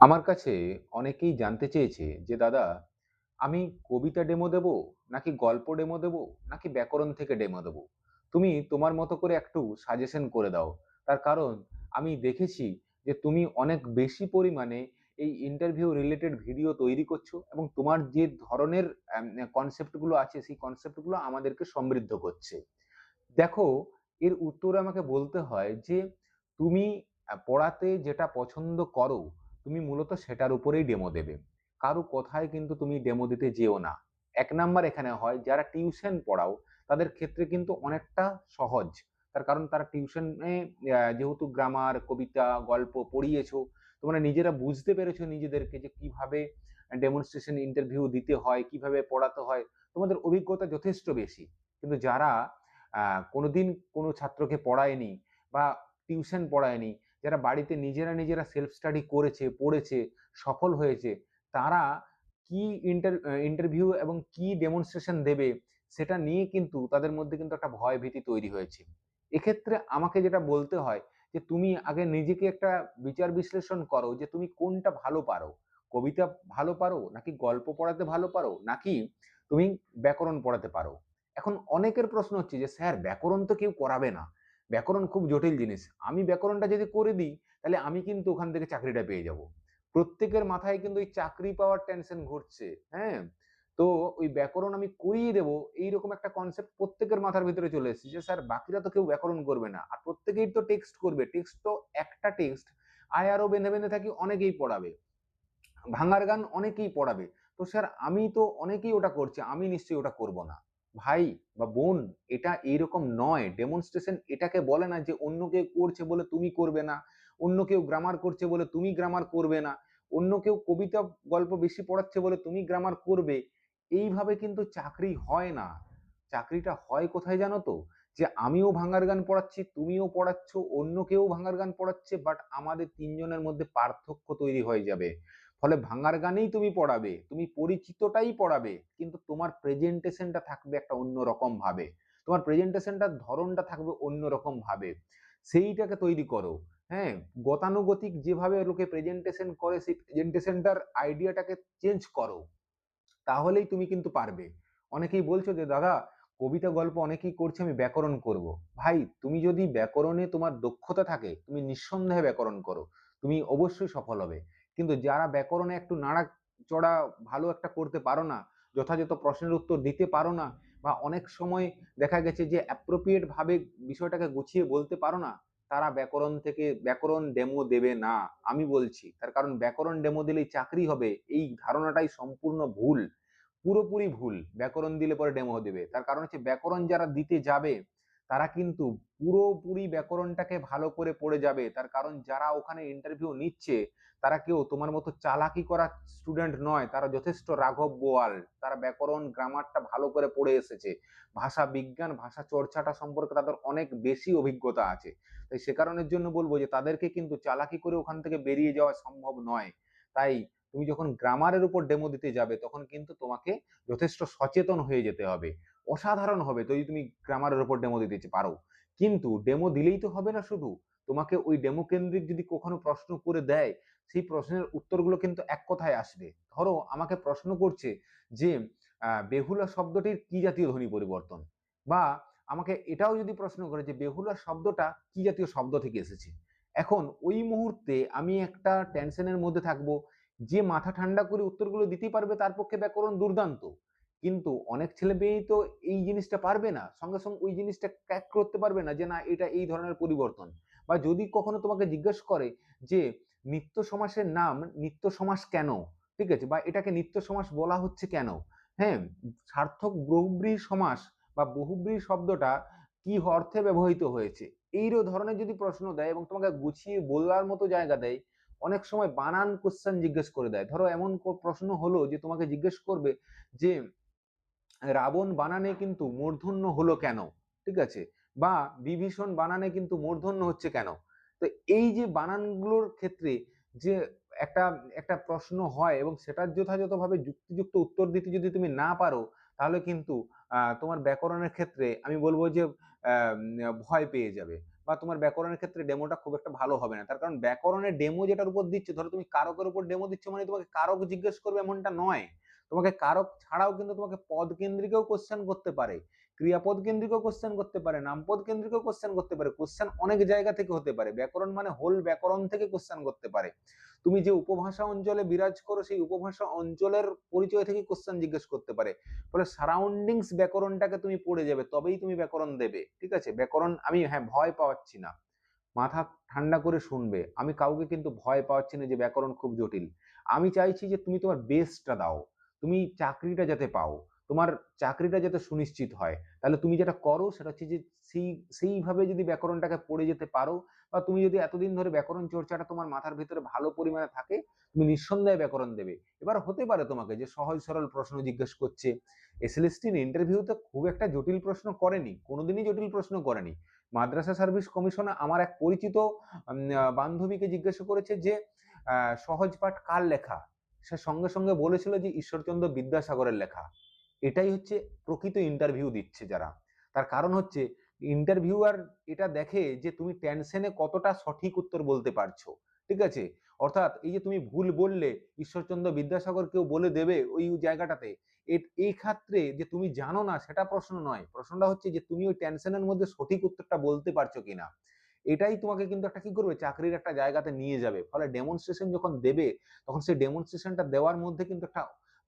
আমার কাছে অনেকেই জানতে চেয়েছে যে, "দাদা, আমি কবিতা ডেমো দেবো, নাকি গল্প ডেমো দেবো, নাকি ব্যাকরণ থেকে ডেমো দেবো? তুমি তোমার মতো করে একটু সাজেশন করে দাও।" তার কারণ আমি দেখেছি যে তুমি অনেক বেশি পরিমাণে এই ইন্টারভিউ রিলেটেড ভিডিও তৈরি করছ এবং তোমার যে ধরনের কনসেপ্টগুলো আছে, সেই কনসেপ্টগুলো আমাদেরকে সমৃদ্ধ করছে। দেখো, এর উত্তরে আমাকে বলতে হয় যে, তুমি পড়াতে যেটা পছন্দ করো, তুমি মূলত সেটার উপরেই ডেমো দেবে। কারও কথায় কিন্তু তুমি ডেমো দিতে যেও না। এক নাম্বার এখানে হয় যারা টিউশন পড়াও, তাদের ক্ষেত্রে কিন্তু অনেকটা সহজ। তার কারণ তারা টিউশনে যেহেতু গ্রামার, কবিতা, গল্প পড়িয়েছো, তোমরা নিজেরা বুঝতে পেরেছ নিজেদেরকে যে কীভাবে ডেমনস্ট্রেশন ইন্টারভিউ দিতে হয়, কীভাবে পড়াতে হয়। তোমাদের অভিজ্ঞতা যথেষ্ট বেশি। কিন্তু যারা কোনোদিন কোনো ছাত্রকে পড়ায়নি বা টিউশন পড়ায়নি, যারা বাড়িতে নিজেরা, নিজেরা সেলফ স্টাডি করেছে, পড়েছে, সফল হয়েছে, তারা কি ইন্টার ইন্টারভিউ এবং কি ডেমনস্ট্রেশন দেবে, সেটা নিয়ে কিন্তু তাদের মধ্যে কিন্তু একটা ভয়-ভীতি তৈরি হয়েছে। এক্ষেত্রে আমাকে যেটা বলতে হয় যে, তুমি আগে নিজেকে একটা বিচার বিশ্লেষণ করো যে তুমি কোনটা ভালো পারো। কবিতা ভালো পারো, নাকি গল্প পড়াতে ভালো পারো, নাকি তুমি ব্যাকরণ পড়াতে পারো? এখন অনেকের প্রশ্ন হচ্ছে যে, "স্যার ব্যাকরণ তো কেউ করাবে না। ব্যাকরণ খুব জটিল জিনিস। আমি ব্যাকরণটা যদি করে দিই, তাহলে আমি কিন্তু ওখান থেকে চাকরিটা পেয়ে যাব।" প্রত্যেকের মাথায় কিন্তু ওই চাকরি পাওয়ার টেনশন ঘুরছে, হ্যাঁ? তো ওই ব্যাকরণ আমি করিয়ে দেবো, এইরকম একটা কনসেপ্ট প্রত্যেকের মাথার ভিতরে চলে এসেছে যে, "স্যার বাকিরা তো কেউ ব্যাকরণ করবে না। আর প্রত্যেকেই তো টেক্সট করবে। টেক্সট তো একটা টেক্সট আয়ারও বেঁধে, বেঁধে থাকি অনেকেই পড়াবে। ভাঙার গান অনেকেই পড়াবে। তো স্যার আমি তো অনেকেই ওটা করছি আমি নিশ্চয়ই ওটা করব না। ভাই বা বোন এটা এইরকম নয়। ডেমনস্ট্রেশন এটাকে বলে না যে অন্য কেউ করছে বলে তুমি করবে না। অন্য কেউ গ্রামার করছে বলে তুমি গ্রামার করবে না। অন্য কেউ কবিতা, গল্প বেশি পড়াচ্ছে বলে তুমি গ্রামার করবে। এইভাবে কিন্তু চাকরি হয় না। চাকরিটা হয় কোথায় জানো তো? যে আমিও ভাঙার গান পড়াচ্ছি, তুমিও পড়াচ্ছ, অন্য কেউ ভাঙার গান পড়াচ্ছে বাট আমাদের তিনজনের মধ্যে পার্থক্য তৈরি হয়ে যাবে। ফলে ভাঙার গানেই তুমি পড়াবে, তুমি পরিচিতটাই পড়াবে। কিন্তু তোমার প্রেজেন্টেশনটা থাকবে একটা অন্যরকম ভাবে। তোমার প্রেজেন্টেশনটার ধরনটা থাকবে অন্যরকম ভাবে। সেইটাকে তৈরি করো। হ্যাঁ? গতানুগতিক যেভাবে লোকে প্রেজেন্টেশন করে সেই প্রেজেন্টেশনটার আইডিয়াটাকে চেঞ্জ করো। তাহলেই তুমি কিন্তু পারবে। অনেকেই বলছো যে, "দাদা কবিতা, গল্প অনেকেই করছে আমি ব্যাকরণ করব।" ভাই তুমি যদি ব্যাকরণে তোমার দক্ষতা থাকে, তুমি নিঃসন্দেহে ব্যাকরণ করো। তুমি অবশ্যই সফল হবে। কিন্তু যারা ব্যাকরণে একটু নাড়া-চড়া ভালো একটা করতে পারো না, যথাযথ প্রশ্নের উত্তর দিতে পারো না বা অনেক সময় দেখা গেছে যে appropriate ভাবে বিষয়টাকে গুছিয়ে বলতে পারো না, তারা ব্যাকরণ থেকে ব্যাকরণ ডেমো দেবে না। আমি বলছি। তার কারণ ব্যাকরণ ডেমো দিলেই চাকরি হবে এই ধারণাটাই সম্পূর্ণ ভুল। পুরোপুরি ভুল। ব্যাকরণ দিলে পরে ডেমো দেবে। তার কারণ হচ্ছে ব্যাকরণ যারা দিতে যাবে, তারা কিন্তু পুরোপুরি ব্যাকরণটাকে ভালো করে পড়ে যাবে। তার কারণ যারা ওখানে ইন্টারভিউ নিচ্ছে, তারা কেউ তোমার মতো চালাকি করা স্টুডেন্ট নয়। তারা যথেষ্ট রাঘব বোয়াল। তারা ব্যাকরণ, গ্রামারটা ভালো করে পড়ে এসেছে। ভাষা বিজ্ঞান, ভাষা চর্চাটা সম্পর্কে তাদের অনেক বেশি অভিজ্ঞতা আছে। তাই সে কারণের জন্য বলব যে তাদেরকে কিন্তু চালাকি করে ওখান থেকে বেরিয়ে যাওয়া সম্ভব নয়। তাই তুমি যখন গ্রামারের উপর ডেমো দিতে যাবে, তখন কিন্তু তোমাকে যথেষ্ট সচেতন হয়ে যেতে হবে। অসাধারণ হবে যদি তুমি গ্রামারের উপর ডেমো দিতে পারো। কিন্তু ডেমো দিলেই তো হবে না শুধু। তোমাকে ওই ডেমো কেন্দ্রিক যদি কখনো প্রশ্ন করে দেয়, সেই প্রশ্নের উত্তরগুলো কিন্তু এক কথায় আসবে। ধরো আমাকে প্রশ্ন করছে যে, বেহুলা শব্দটির কি জাতীয় ধ্বনি পরিবর্তন? বা আমাকে এটাও যদি প্রশ্ন করে যে, বেহুলা শব্দটা কি জাতীয় শব্দ থেকে এসেছে? এখন ওই মুহূর্তে আমি একটা টেনশনের মধ্যে থাকব। যে মাথা ঠান্ডা করে উত্তরগুলো দিতেই পারবে তার পক্ষে ব্যাকরণ দুর্দান্ত। কিন্তু অনেক ছেলে-মেয়েই তো এই জিনিসটা পারবে না। সঙ্গে, সঙ্গে ওই জিনিসটা ক্র্যাক করতে পারবে না যে না এটা এই ধরনের পরিবর্তন। বা যদি কখনো তোমাকে জিজ্ঞেস করে যে, নিত্য সমাসের নাম নিত্য সমাস কেন? ঠিক আছে? বা এটাকে নিত্য সমাস বলা হচ্ছে কেন? হ্যাঁ? সার্থক বহুব্রীহি সমাস বা বহুব্রীহি শব্দটা কি অর্থে ব্যবহৃত হয়েছে? এই ধরনের যদি প্রশ্ন দেয় এবং তোমাকে গুছিয়ে বলার মতো জায়গা দেয়, অনেক সময় বানান কোশ্চেন জিজ্ঞেস করে দেয়। ধরো এমন প্রশ্ন হলো যে তোমাকে জিজ্ঞেস করবে যে, রাবণ বানানে কিন্তু মূর্ধন্য হলো কেন? ঠিক আছে? বা বিভীষণ বানানে কিন্তু মূর্ধন্য হচ্ছে কেন? তো এই যে বানানগুলোর ক্ষেত্রে যে একটা, একটা প্রশ্ন হয় এবং সেটার যথাযথভাবে যুক্তিযুক্ত উত্তর দিতে যদি তুমি না পারো, তাহলে কিন্তু তোমার ব্যাকরণের ক্ষেত্রে আমি বলব যে, ভয় পেয়ে যাবে। বা তোমার ব্যাকরণের ক্ষেত্রে ডেমোটা খুব একটা ভালো হবে না তার কারণ ব্যাকরণের ডেমো যেটার উপর দিচ্ছ ধরো তুমি কারকের উপর ডেমো দিচ্ছ মানে তোমাকে কারক জিজ্ঞেস করবে এমনটা নয় তোমাকে কারক ছাড়াও কিন্তু তোমাকে পদ কেন্দ্রিকেও কোশ্চেন করতে পারে। ক্রিয়াপদ কেন্দ্রিকও কোশ্চেন করতে পারে নামপদ কেন্দ্রিকও কোশ্চেন করতে পারে। কোশ্চেন অনেক জায়গা থেকে হতে পারে। ব্যাকরণ মানে হোল ব্যাকরণ থেকে কোশ্চেন করতে পারে। তুমি যে উপভাষা অঞ্চলে বিরাজ করো, সেই উপভাষা অঞ্চলের পরিচয় থেকে কোশ্চেন জিজ্ঞেস করতে পারে। ফলে সারাউন্ডিংস ব্যাকরণটাকে তুমি পড়ে যাবে, তবেই তুমি ব্যাকরণ দেবে। ঠিক আছে? ব্যাকরণ আমি হ্যাঁ ভয় পাওয়াচ্ছি না। মাথা ঠান্ডা করে শুনবে। আমি কাউকে কিন্তু ভয় পাওয়াচ্ছি না যে ব্যাকরণ খুব জটিল। আমি চাইছি যে তুমি তোমার বেস্টটা দাও। তুমি চাকরিটা যাতে পাও, তোমার চাকরিটা যাতে সুনিশ্চিত হয়, তাহলে তুমি যেটা করো সেটা হচ্ছে যে সেই, সেইভাবে যদি ব্যাকরণটাকে পড়ে যেতে পারো বা তুমি যদি এতদিন ধরে ব্যাকরণ চর্চাটা তোমার মাথার ভিতরে ভালো পরিমাণে থাকে, তুমি নিঃসন্দেহে ব্যাকরণ দেবে। এবার হতে পারে তোমাকে যে সহজ সরল প্রশ্ন জিজ্ঞেস করছে এসএলএসটির ইন্টারভিউতে খুব একটা জটিল প্রশ্ন করেনি, কোনোদিনই জটিল প্রশ্ন করেনি। মাদ্রাসা সার্ভিস কমিশনে আমার এক পরিচিত বান্ধবীকে জিজ্ঞাসা করেছে যে সহজ পাঠ কার লেখা? সে সঙ্গে সঙ্গে বলেছিল যে ঈশ্বরচন্দ্র বিদ্যাসাগরের লেখা। এটাই হচ্ছে প্রকৃত ইন্টারভিউ দিচ্ছে যারা। তার কারণ হচ্ছে ইন্টারভিউয়ার এটা দেখে যে তুমি টেনশনে কতটা সঠিক উত্তর বলতে পারছ, ঠিক আছে? অর্থাৎ এই যে তুমি ভুল বললে, ঈশ্বরচন্দ্র বিদ্যাসাগর কেউ বলে দেবে ওই জায়গাটাতে এই ক্ষেত্রে যে তুমি জানো না, সেটা প্রশ্ন নয়। প্রশ্নটা হচ্ছে যে তুমি ওই টেনশনের মধ্যে সঠিক উত্তরটা বলতে পারছ কিনা। এটাই তোমাকে কিন্তু একটা কি করবে? চাকরির একটা জায়গাতে নিয়ে যাবে। ফলে ডেমনস্ট্রেশন যখন দেবে, তখন সেই ডেমনস্ট্রেশনটা দেওয়ার মধ্যে কিন্তু একটা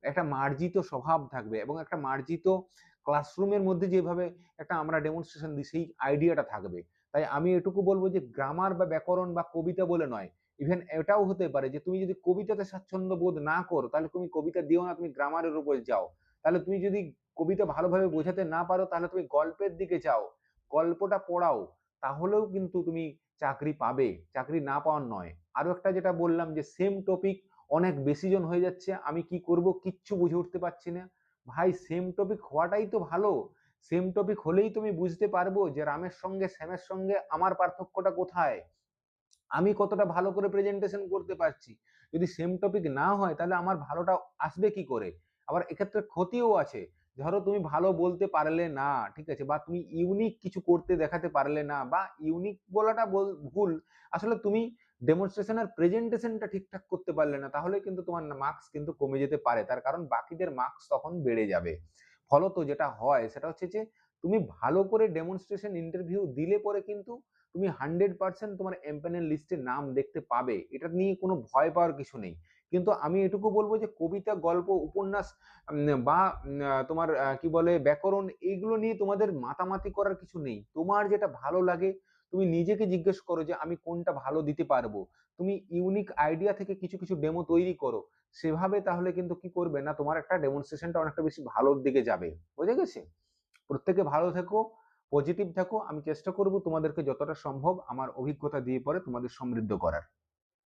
একটা মার্জিত স্বভাব থাকবে এবং একটা মার্জিত ক্লাসরুমের মধ্যে যেভাবে একটা আমরা ডেমনস্ট্রেশন দিই, সেই আইডিয়াটা থাকবে। তাই আমি এটুকু বলব যে গ্রামার বা ব্যাকরণ বা কবিতা বলে নয়। ইভেন এটাও হতে পারে যে, তুমি যদি কবিতাতে স্বাচ্ছন্দ্য বোধ না করো, তাহলে তুমি কবিতা দিও না, তুমি গ্রামারের উপর যাও। তাহলে তুমি যদি কবিতা ভালোভাবে বোঝাতে না পারো, তাহলে তুমি গল্পের দিকে যাও। গল্পটা পড়াও। তাহলেও কিন্তু তুমি চাকরি পাবে। চাকরি না পাওয়ার নয়। আরও একটা যেটা বললাম যে সেম টপিক অনেক বেশি জন হয়ে যাচ্ছে। আমি কি করব কিচ্ছু বুঝে উঠতে পারছি না। ভাই সেম টপিক হওয়াটাই তো ভালো। সেম টপিক হলেই তুমি বুঝতে পারব যে, রামের সঙ্গে, শ্যামের সঙ্গে আমার পার্থক্যটা কোথায়? আমি কতটা ভালো করে প্রেজেন্টেশন করতে পারছি? যদি সেম টপিক না হয়, তাহলে আমার ভালোটা আসবে কি করে? আবার এক্ষেত্রে ক্ষতিও আছে। ধরো তুমি ভালো বলতে পারলে না, ঠিক আছে? বা তুমি ইউনিক কিছু করতে দেখাতে পারলে না, বা ইউনিক বলাটা ভুল, আসলে তুমি ডেমনস্ট্রেশনের প্রেজেন্টেশনটা ঠিকঠাক করতে পারলে না, তাহলে কিন্তু তোমার মার্কস কিন্তু কমে যেতে পারে। তার কারণ বাকিদের মার্কস তখন বেড়ে যাবে। ফলত যেটা হয়, সেটা হচ্ছে যে, তুমি ভালো করে ডেমনস্ট্রেশন ইন্টারভিউ দিলে পরে কিন্তু তুমি হান্ড্রেড পার্সেন্ট তোমার এম্পেনের লিস্টে নাম দেখতে পাবে। এটা নিয়ে কোনো ভয় পাওয়ার কিছু নেই। কিন্তু আমি এটুকু বলব যে, কবিতা, গল্প, উপন্যাস বা তোমার কি বলে, ব্যাকরণ এইগুলো নিয়ে তোমাদের মাতামাতি করার কিছু নেই। তোমার যেটা ভালো লাগে, তুমি নিজেকে জিজ্ঞেস করো যে, আমি কোনটা ভালো দিতে পারব? তুমি ইউনিক আইডিয়া থেকে কিছু কিছু ডেমো তৈরি করো। সেভাবে তাহলে কিন্তু কি করবে না, তোমার একটা ডেমনস্ট্রেশনটা অনেকটা বেশি ভালোর দিকে যাবে। বুঝে গেছে? প্রত্যেকে ভালো থেকো। পজিটিভ থাকো, আমি চেষ্টা করব তোমাদেরকে যতটা সম্ভব আমার অভিজ্ঞতা দিয়ে পরে তোমাদের সমৃদ্ধ করার।